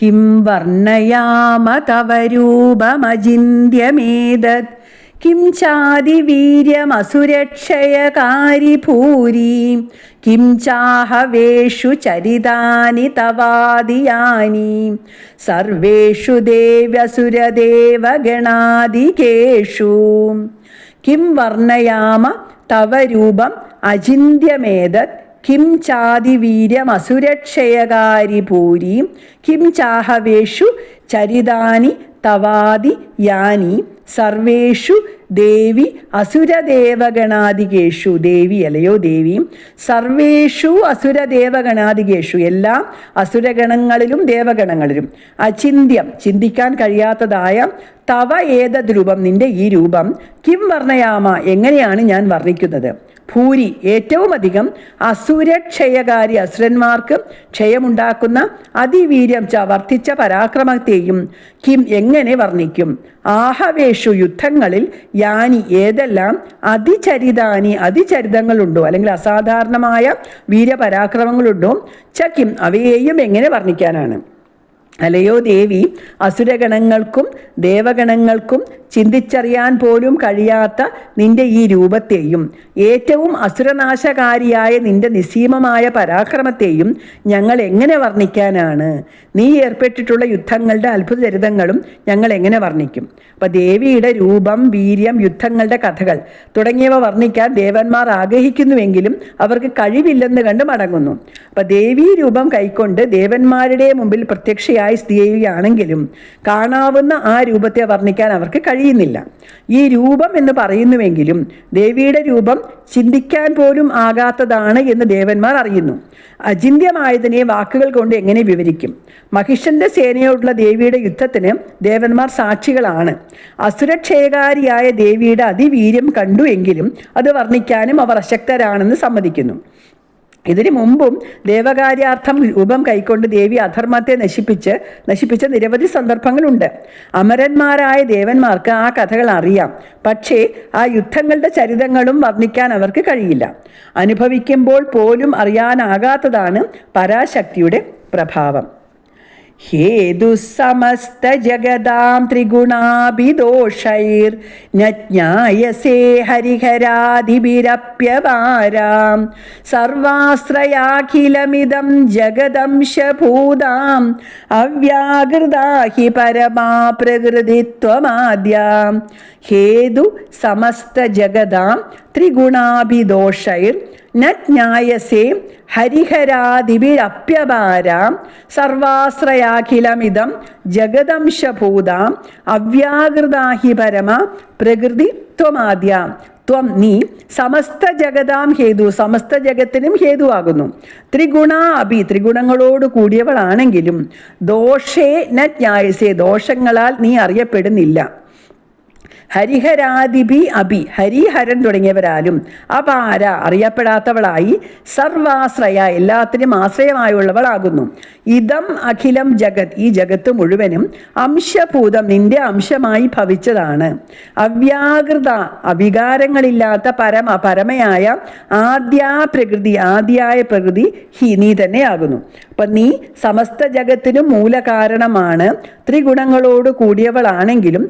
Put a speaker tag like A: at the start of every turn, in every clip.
A: Kim വർണയാമ തവ രൂപമചിന്യമേതത് കിം ചാതിവീര്യമസുരക്ഷയകാരി ഭൂരി Kim ചാഹവേഷു ചരിതാനി തവാദിയാനി. സർവേഷു ദേവസുരദേവഗണാദികേഷു കിം വർണയാമ തവ രൂപം അചിന്യമേതത് കിം ചാതി വീര്യമസുരക്ഷയകാരി ഭൂരി കിം ചാഹവേഷു ചരിതാനി തവാദി യാനി സർവേഷു ദേവി അസുരദേവഗണാദികേഷു ദേവി അല്ലയോ ദേവി സർവേഷു അസുരദേവഗണാദികേഷു എല്ലാ അസുരഗണങ്ങളിലും ദേവഗണങ്ങളിലും. അചിന്ത്യം ചിന്തിക്കാൻ കഴിയാത്തതായ തവ ഏതത് രൂപം നിന്റെ ഈ രൂപം കിം വർണയാമ എങ്ങനെയാണ് ഞാൻ വർണിക്കുന്നത്? ഭൂരി ഏറ്റവുമധികം അസുരക്ഷയകാരി അസുരന്മാർക്ക് ക്ഷയമുണ്ടാക്കുന്ന അതിവീര്യം ച വർദ്ധിച്ച പരാക്രമത്തെയും കിം എങ്ങനെ വർണിക്കും? ആഹവേഷു യുദ്ധങ്ങളിൽ യാനി ഏതെല്ലാം അതിചരിതാനി അതിചരിതങ്ങളുണ്ടോ? അല്ലെങ്കിൽ അസാധാരണമായ വീരപരാക്രമങ്ങളുണ്ടോ ച കിം അവയെയും എങ്ങനെ വർണിക്കാനാണ്? അലയോ ദേവി അസുരഗണങ്ങൾക്കും ദേവഗണങ്ങൾക്കും ചിന്തിച്ചറിയാൻ പോലും കഴിയാത്ത നിന്റെ ഈ രൂപത്തെയും ഏറ്റവും അസുരനാശകാരിയായ നിന്റെ നിസ്സീമമായ പരാക്രമത്തെയും ഞങ്ങൾ എങ്ങനെ വർണിക്കാനാണ്? നീ ഏർപ്പെട്ടിട്ടുള്ള യുദ്ധങ്ങളുടെ അത്ഭുതചരിതങ്ങളും ഞങ്ങൾ എങ്ങനെ വർണിക്കും? അപ്പൊ ദേവിയുടെ രൂപം വീര്യം യുദ്ധങ്ങളുടെ കഥകൾ തുടങ്ങിയവ വർണിക്കാൻ ദേവന്മാർ ആഗ്രഹിക്കുന്നുവെങ്കിലും അവർക്ക് കഴിവില്ലെന്ന് കണ്ട് മടങ്ങുന്നു. അപ്പൊ ദേവീ രൂപം കൈക്കൊണ്ട് ദേവന്മാരുടെ മുമ്പിൽ പ്രത്യക്ഷയായി സ്ഥിതി ചെയ്യുകയാണെങ്കിലും കാണാവുന്ന ആ രൂപത്തെ വർണിക്കാൻ അവർക്ക് കഴിയുന്നില്ല. ഈ രൂപം എന്ന് പറയുന്നുവെങ്കിലും ദേവിയുടെ രൂപം ചിന്തിക്കാൻ പോലും ആകാത്തതാണ് എന്ന് ദേവന്മാർ അറിയുന്നു. അചിന്ത്യമായതിനെ വാക്കുകൾ കൊണ്ട് എങ്ങനെ വിവരിക്കും? മഹിഷന്റെ സേനയോടുള്ള ദേവിയുടെ യുദ്ധത്തിന് ദേവന്മാർ സാക്ഷികളാണ്. അസുരക്ഷയകാരിയായ ദേവിയുടെ അതിവീര്യം കണ്ടു എങ്കിലും അത് വർണിക്കാനും അവർ അശക്തരാണെന്ന് സമ്മതിക്കുന്നു. ഇതിനു മുമ്പും ദേവകാര്യാർത്ഥം രൂപം കൈക്കൊണ്ട് ദേവി അധർമ്മത്തെ നശിപ്പിച്ച് നശിപ്പിച്ച നിരവധി സന്ദർഭങ്ങളുണ്ട്. അമരന്മാരായ ദേവന്മാർക്ക് ആ കഥകൾ അറിയാം. പക്ഷേ ആ യുദ്ധങ്ങളുടെ ചരിതങ്ങളും വർണിക്കാൻ അവർക്ക് കഴിയില്ല. അനുഭവിക്കുമ്പോൾ പോലും അറിയാനാകാത്തതാണ് പരാശക്തിയുടെ പ്രഭാവം. ഹേതു സമസ്ത ജഗതാം ത്രിഗുണാഭിദോഷൈർ നജ്ഞായസേ ഹരിഹരാധിപിരപ്യവാരാം. സർവാശ്രയാഖിലമിതം ജഗദംശഭൂതാം അവ്യാകൃതാ ഹി പരമാ പ്രകൃതിത്വമാദ്യാം ഹേതു സമസ്ത ജഗതാം ത്രിഗുണാഭിദോഷൈർ ന ജ്ഞായസേ ഹരിഹരാദിഭിരപ്യപാരാം സർവാശ്രയാഖിലമിതം ജഗദംശഭൂതാം അവ്യാകൃതാഹി പരമ പ്രകൃതി ത്വമാദ്യാം. ത്വം നീ സമസ്ത ജഗതാം ഹേതു സമസ്ത ജഗത്തിനും ഹേതുവാകുന്നു. ത്രിഗുണ അഭി ത്രിഗുണങ്ങളോട് കൂടിയവളാണെങ്കിലും ദോഷേ ന ജ്ഞായസേ ദോഷങ്ങളാൽ നീ അറിയപ്പെടുന്നില്ല. ഹരിഹരാദിപി അഭി ഹരിഹരൻ തുടങ്ങിയവരാലും അപാര അറിയപ്പെടാത്തവളായി സർവാശ്രയ എല്ലാത്തിനും ആശ്രയമായുള്ളവളാകുന്നു. ഇതം അഖിലം ജഗത് ഈ ജഗത്ത് മുഴുവനും അംശഭൂതം നിന്റെ അംശമായി ഭവിച്ചതാണ്. അവ്യാകൃത അവികാരങ്ങളില്ലാത്ത പരമ പരമയായ ആദ്യാ പ്രകൃതി ആദ്യായ പ്രകൃതി ഹി നീ തന്നെയാകുന്നു. അപ്പൊ നീ സമസ്ത ജഗത്തിനും മൂലകാരണമാണ്. ത്രിഗുണങ്ങളോട് കൂടിയവളാണെങ്കിലും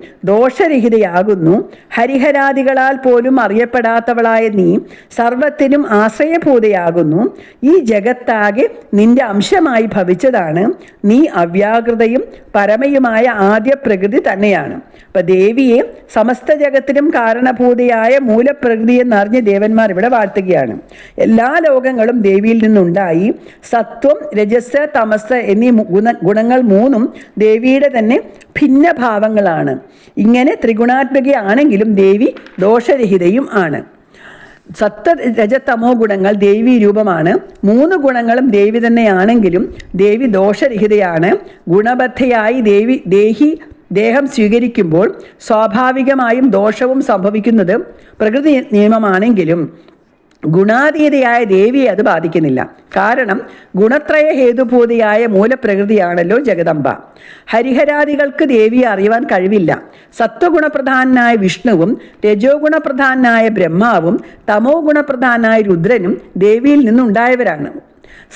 A: ദോഷരഹിതയാകുന്നു ഹരിഹരാദികളാൽ പോലും അറിയപ്പെടാത്തവളായ നീ സർവത്തിനും ആശ്രയഭൂതയാകുന്നു. ഈ ജഗത്താകെ നിന്റെ അംശമായി ഭവിച്ചതാണ്. നീ അവ്യാകൃതയും പരമയുമായ ആദ്യ പ്രകൃതി തന്നെയാണ്. അപ്പൊ ദേവിയെ സമസ്ത ജഗത്തിനും കാരണഭൂതയായ മൂലപ്രകൃതി എന്നറിഞ്ഞ് ദേവന്മാർ ഇവിടെ വാഴ്ത്തുകയാണ്. എല്ലാ ലോകങ്ങളും ദേവിയിൽ നിന്നുണ്ടായി. സത്വം രജസ് തമസ് എന്നീ ഗുണ ഗുണങ്ങൾ മൂന്നും ദേവിയുടെ തന്നെ ഭിന്ന ഭാവങ്ങളാണ് ഇങ്ങനെ ത്രിഗുണാത്മകയാണെങ്കിലും ദേവി ദോഷരഹിതയും ആണ്. സത്വ രജതമോ ഗുണങ്ങൾ ദേവി രൂപമാണ്. മൂന്ന് ഗുണങ്ങളും ദേവി തന്നെയാണെങ്കിലും ദേവി ദോഷരഹിതയാണ്. ഗുണബദ്ധയായി ദേവി ദേഹി ദേഹം സ്വീകരിക്കുമ്പോൾ സ്വാഭാവികമായും ദോഷവും സംഭവിക്കുന്നത് പ്രകൃതി നിയമമാണെങ്കിലും ഗുണാതീതയായ ദേവിയെ അത് ബാധിക്കുന്നില്ല. കാരണം ഗുണത്രയ ഹേതുഭൂതിയായ മൂലപ്രകൃതിയാണല്ലോ ജഗദംബ. ഹരിഹരാദികൾക്ക് ദേവിയെ അറിയുവാൻ കഴിവില്ല. സത്വഗുണപ്രധാനായ വിഷ്ണുവും രജോ ഗുണപ്രധാനായ ബ്രഹ്മാവും തമോ ഗുണപ്രധാനായ രുദ്രനും ദേവിയിൽ നിന്നുണ്ടായവരാണ്.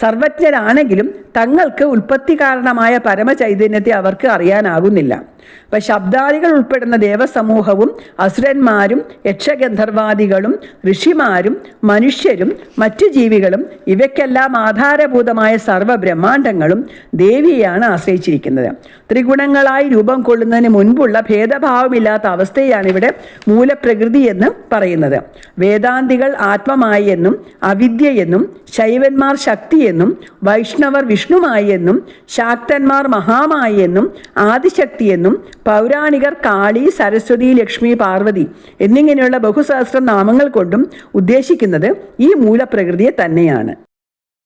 A: സർവജ്ഞരാണെങ്കിലും തങ്ങൾക്ക് ഉൽപ്പത്തി കാരണമായ പരമചൈതന്യത്തെ അവർക്ക് അറിയാനാകുന്നില്ല. അപ്പൊ ശബ്ദാദികൾ ഉൾപ്പെടുന്ന ദേവസമൂഹവും അസുരന്മാരും യക്ഷഗന്ധർവാദികളും ഋഷിമാരും മനുഷ്യരും മറ്റു ജീവികളും ഇവയ്ക്കെല്ലാം ആധാരഭൂതമായ സർവ ബ്രഹ്മാണ്ടങ്ങളും ദേവിയെയാണ് ആശ്രയിച്ചിരിക്കുന്നത്. ത്രിഗുണങ്ങളായി രൂപം കൊള്ളുന്നതിന് മുൻപുള്ള ഭേദഭാവമില്ലാത്ത അവസ്ഥയാണ് ഇവിടെ മൂലപ്രകൃതി എന്ന് പറയുന്നത്. വേദാന്തികൾ ആത്മമായി എന്നും അവിദ്യ എന്നും ശൈവന്മാർ ശക്തിയെന്നും വൈഷ്ണവർ വിഷ്ണുമായി എന്നും ശാക്തന്മാർ മഹാമായെന്നും ആദിശക്തിയെന്നും പൗരാണികർ കാളി സരസ്വതി ലക്ഷ്മി പാർവതി എന്നിങ്ങനെയുള്ള ബഹുസഹസ്ര നാമങ്ങൾ കൊണ്ടും ഉദ്ദേശിക്കുന്നത് ഈ മൂലപ്രകൃതിയെ തന്നെയാണ്.